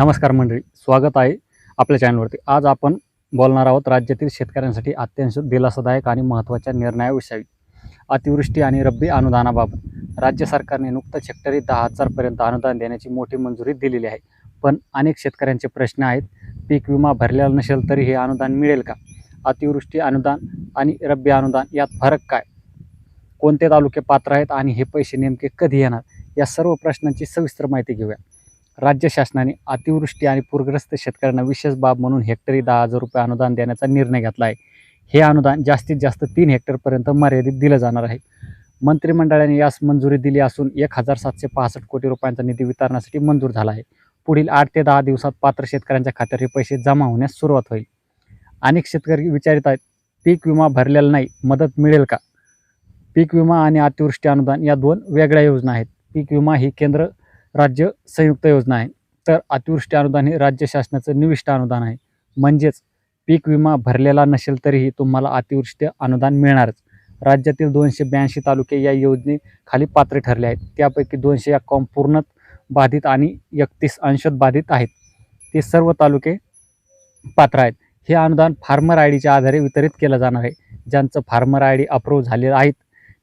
नमस्कार मंडळी स्वागत आहे आपल्या चॅनलवरती. आज आपण बोलणार आहोत राज्यातील शेतकऱ्यांसाठी अत्यंत दिलासादायक आणि महत्त्वाच्या निर्णयाविषयी. अतिवृष्टी आणि रब्बी अनुदानाबाबत. राज्य सरकारने नुकतंच हेक्टरी दहा हजारपर्यंत अनुदान देण्याची मोठी मंजुरी दिलेली आहे. पण अनेक शेतकऱ्यांचे प्रश्न आहेत पीक विमा भरलेला नसेल तरी हे अनुदान मिळेल का? अतिवृष्टी अनुदान आणि रब्बी अनुदान यात फरक काय? कोणते तालुके पात्र आहेत आणि हे पैसे नेमके कधी येणार? या सर्व प्रश्नांची सविस्तर माहिती घेऊया. राज्य शासनाने अतिवृष्टी आणि पूरग्रस्त शेतकऱ्यांना विशेष बाब म्हणून हेक्टरी दहा हजार रुपये अनुदान देण्याचा निर्णय घेतला आहे. हे अनुदान जास्तीत जास्त तीन हेक्टरपर्यंत मर्यादित दिलं जाणार आहे. मंत्रिमंडळाने यास मंजुरी दिली असून एक हजार सातशे पासष्ट कोटी रुपयांचा निधी वितरणासाठी मंजूर झाला आहे. पुढील आठ ते दहा दिवसात पात्र शेतकऱ्यांच्या खात्यावर हे पैसे जमा होण्यास सुरुवात होईल. अनेक शेतकरी विचारित आहेत पीक विमा भरलेला नाही मदत मिळेल का? पीक विमा आणि अतिवृष्टी अनुदान या दोन वेगळ्या योजना आहेत. पीक विमा ही केंद्र राज्य संयुक्त योजना आहे. तर अतिवृष्टी अनुदान हे राज्य शासनाचं निविष्ट अनुदान आहे. म्हणजेच पीक विमा भरलेला नसेल तरीही तुम्हाला अतिवृष्टी अनुदान मिळणारच. राज्यातील दोनशे ब्याऐंशी तालुके या योजनेखाली पात्र ठरले आहेत. त्यापैकी दोनशे एकावन्न पूर्ण बाधित आणि एकतीस अंशत बाधित आहेत. ते सर्व तालुके पात्र आहेत. हे अनुदान फार्मर आय डीच्या आधारे वितरित केलं जाणार आहे. ज्यांचं फार्मर आय डी अप्रूव्ह झालेलं आहेत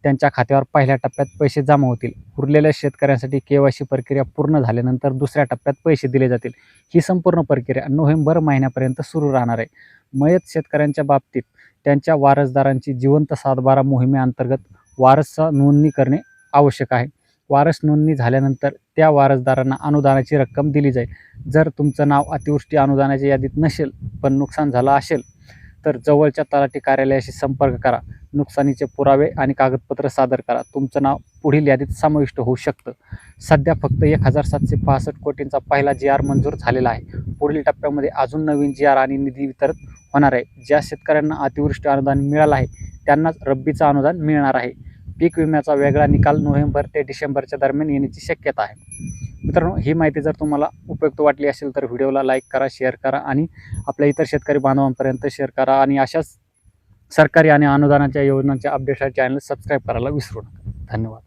त्यांच्या खात्यावर पहिल्या टप्प्यात पैसे जमा होतील. उरलेल्या शेतकऱ्यांसाठी के वाय सी प्रक्रिया पूर्ण झाल्यानंतर दुसऱ्या टप्प्यात पैसे दिले जातील. ही संपूर्ण प्रक्रिया नोव्हेंबर महिन्यापर्यंत सुरू राहणार आहे. मयत शेतकऱ्यांच्या बाबतीत त्यांच्या वारसदारांची जिवंत सातबारा मोहिमेअंतर्गत वारस नोंदणी करणे आवश्यक आहे. वारस नोंदणी झाल्यानंतर त्या वारसदारांना अनुदानाची रक्कम दिली जाईल. जर तुमचं नाव अतिवृष्टी अनुदानाच्या यादीत नसेल पण नुकसान झालं असेल तर जवळच्या तलाठी कार्यालयाशी संपर्क करा. नुकसानीचे पुरावे आणि कागदपत्र सादर करा. तुमचं नाव पुढील यादीत समाविष्ट होऊ शकतं. सध्या फक्त एक हजार सातशे पासष्ट कोटींचा पहिला जी आर मंजूर झालेला आहे. पुढील टप्प्यामध्ये अजून नवीन जी आर आणि निधी वितरित होणार आहे. ज्या शेतकऱ्यांना अतिवृष्टी अनुदान मिळालं आहे त्यांनाच रब्बीचं अनुदान मिळणार आहे. पीक विम्याचा वेगळा निकाल नोव्हेंबर ते डिसेंबरच्या दरम्यान येण्याची शक्यता आहे. मित्रांनो ही माहिती जर तुम्हाला उपयुक्त वाटली असेल तर व्हिडिओला लाईक करा शेअर करा आणि आपल्या इतर शेतकरी बांधवांपर्यंत शेअर करा आणि अशाच सरकारी आणि अनुदानाच्या योजनांच्या अपडेटसाठी चॅनल सबस्क्राईब करायला विसरू नका. धन्यवाद.